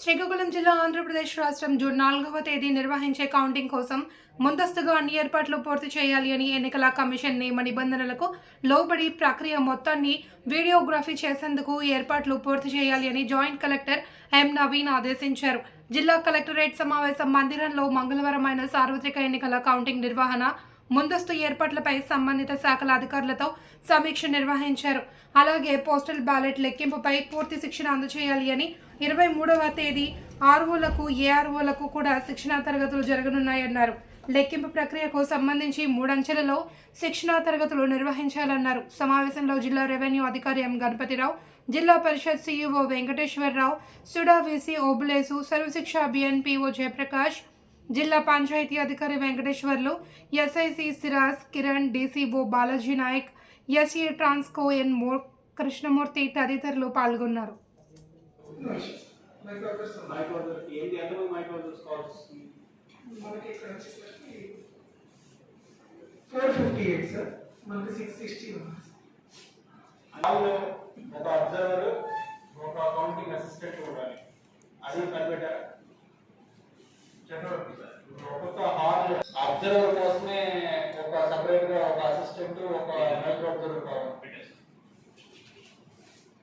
శ్రీకాకుళం జిల్లా ఆంధ్రప్రదేశ్ రాష్ట్రం జూన్ నాలుగవ తేదీ నిర్వహించే కౌంటింగ్ కోసం ముందస్తుగా అన్ని ఏర్పాట్లు పూర్తి చేయాలి అని ఎన్నికల కమిషన్ నియమ నిబంధనలకు లోబడి ప్రక్రియ మొత్తాన్ని వీడియోగ్రఫీ చేసేందుకు ఏర్పాట్లు పూర్తి చేయాలి అని జాయింట్ కలెక్టర్ ఎం నవీన్ ఆదేశించారు. జిల్లా కలెక్టరేట్ సమావేశం మందిరంలో మంగళవారం ఆయన సార్వత్రిక ఎన్నికల కౌంటింగ్ నిర్వహణ ముందస్తు ఏర్పాట్లపై సంబంధిత శాఖల అధికారులతో సమీక్ష నిర్వహించారు. అలాగే పోస్టల్ బ్యాలెట్ లెక్కింపుపై పూర్తి శిక్షణ అందజేయాలి అని ఇరవై మూడవ తేదీ ఆర్ఓలకు ఏఆర్ఓలకు కూడా శిక్షణా తరగతులు జరగనున్నాయన్నారు. లెక్కింపు ప్రక్రియకు సంబంధించి మూడంచెలలో శిక్షణా తరగతులు నిర్వహించాలన్నారు. సమావేశంలో జిల్లా రెవెన్యూ అధికారి ఎం. గణపతిరావు జిల్లా Parishad CEO Venkateswararao SUDA VC Obulesu Sarvashiksha BNPO Jayaprakash జిల్లా పంచాయతీ అధికారి Venkateswarlu SIC Siraj Kiran DCO Balaji Nayak SE Transco N మో కృష్ణమూర్తి తదితరులు పాల్గొన్నారు. Four fifty eight sir. మనకి సిక్స్ సిక్స్టీ అందులో ఒక అబ్జర్వర్ ఒక అకౌంటింగ్ అసిస్టెంట్ ఉండాలి. అది కనిపెట్టారు ఒక్కొక్క హాల్ అబ్జర్వర్ కోసమే ఒక సపరేట్గా ఒక అసిస్టెంట్ ఒక మైక్రో అబ్జర్వర్ కావాలి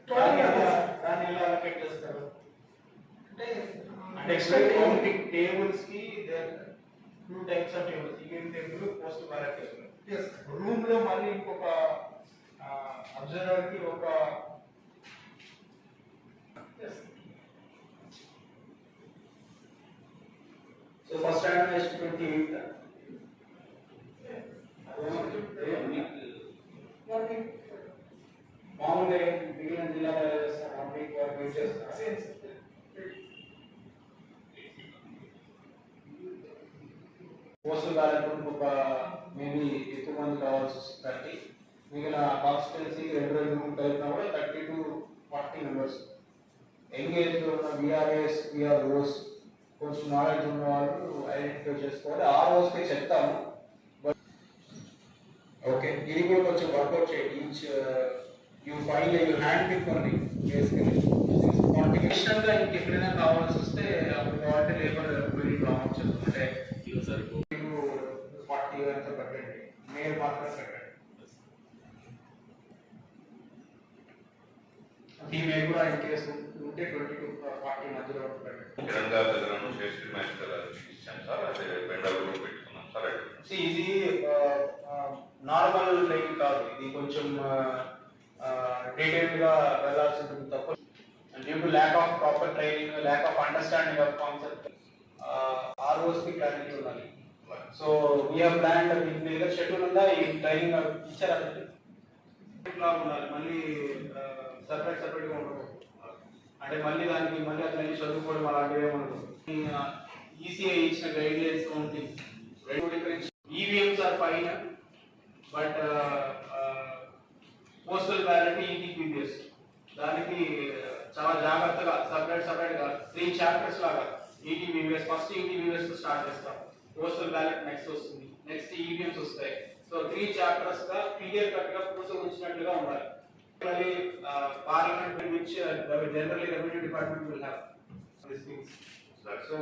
దాన్ని ఎలా- దాన్ని ఎలా అలొకేట్ చేస్తారు అంటే అంటే extra counting టేబుల్స్కి two types of tables even table post ballot table yes రూమ్లో మళ్ళీ ఇంకొక అబ్జర్వర్కి ఒక ట్వంటీ ఎయిట్ మామూలుగా మిగిలిన జిల్లాలో చేస్తారు వన్ వీక్ వరకు వెయిట్ చేస్తారు సేమ్ పోస్టల్ బ్యాలెట్ ఒక మేబీ ఎక్కువ మంది కావాల్సి వస్తుంది థర్టీ మిగిలిన కాన్స్టిట్యున్సీ రెండు రెండు కలిపినా కూడా thirty to forty members engage ఉన్న విఆర్ఎస్ విఆర్ఓస్ కొంచెం నాలెడ్జ్ ఉన్న వాళ్ళు ఐడెంటిఫై చేసుకోవాలి ఆ రోజుకే చెప్తాము ఓకే ఇది కూడా కొంచెం వర్కౌట్ చేయండి each you file you hand pick only basically కాంటినేషనల్గా ఇంకెక్కడైనా కావాల్సి వస్తే అప్పుడు కావాలంటే లేబర్ వెళ్ళి డ్రాప్ చేస్తుంటే ఫార్టీ అంతా పెట్టండి. మేల్ మాత్రం పెట్టండి. ఫీమేల్ కూడా ఇన్ కేసు ఉంటే ట్వంటీ టు ఫార్టీ మధ్యలో పెట్టండి దగ్గర నుంచి శ్రీ మహేష్ గారు ఇచ్చాను సార్ అదే బెండర్ కూడా పెట్టుకున్నాం సార్ అదే See, ఇది నార్మల్ లైన్ కాదు. ఇది కొంచెం డీటెయిల్గా వెళ్ళాల్సి ఉంటుంది తప్ప. Due to lack of proper training lack of understanding of concept ఆర్ఓస్కి clarity ఉండాలి. సో వీ హావ్ ప్లాన్ మీ దగ్గర షెడ్యూల్ ఉందా? ఈ ట్రైనింగ్ ఇచ్చారా? ఇట్లా ఉండాలి. మళ్ళీ సపరేట్ సపరేట్గా ఉండదు అంటే మళ్ళీ దానికి మళ్ళీ అతను చదువుకోవడం అలాంటివి ఏమఉండదు ఈసీఐ ఇచ్చిన గైడ్ లైన్స్ ఉంటుంది రెండు difference EVMs are fine but postal ballot ETPBS దానికి చాలా జాగ్రత్తగా సపరేట్ సపరేట్గా త్రీ చాప్టర్స్ లాగా ఈటీపీబీఎస్ ఫస్ట్ ఈటీపీబీఎస్ స్టార్ట్ చేస్తాం. పోస్టల్ బ్యాలెట్ నెక్స్ట్ వస్తుంది. నెక్స్ట్ ఈవీఎంస్ వస్తాయి. సో త్రీ చాప్టర్స్గా క్లియర్ కట్గా పూస ఉంచినట్లుగా ఉండాలి. మళ్ళీ పార్లమెంట్ నుంచి general revenue department will have this things so